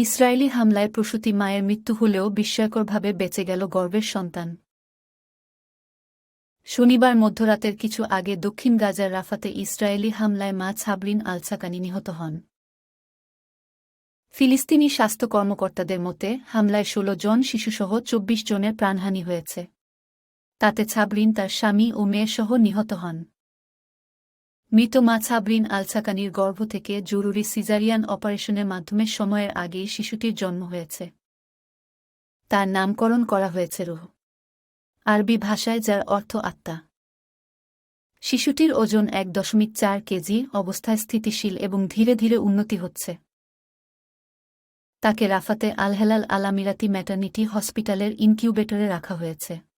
Israeli হামলায় প্রসূতি মায়ের মৃত্যু হলেও বিস্ময়করভাবে বেঁচে গেল গর্ভের সন্তান। শনিবার মধ্যরাতের কিছু আগে দক্ষিণ গাজার রাফাতে ইসরায়েলি হামলায় মা ছাবরিন আলসাকানি নিহত হন। ফিলিস্তিনি স্বাস্থ্য কর্মকর্তাদের মতে, হামলায় ১৬ জন শিশুসহ ২৪ জনের প্রাণহানি হয়েছে। তাতে ছাবরিন তার স্বামী ও মেয়েসহ নিহত হন। মৃত মা ছাবরিন আলসাকানির গর্ভ থেকে জরুরি সিজারিয়ান অপারেশনের মাধ্যমে সময়ের আগেই শিশুটির জন্ম হয়েছে। তার নামকরণ করা হয়েছে রুহ। আরবি ভাষায় যার অর্থ আত্মা। শিশুটির ওজন এক দশমিক চার কেজি, অবস্থায় স্থিতিশীল এবং ধীরে ধীরে উন্নতি হচ্ছে। তাকে রাফাতে আলহেলাল আলামিরাতি ম্যাটার্নিটি হসপিটালের ইনকিউবেটরে রাখা হয়েছে।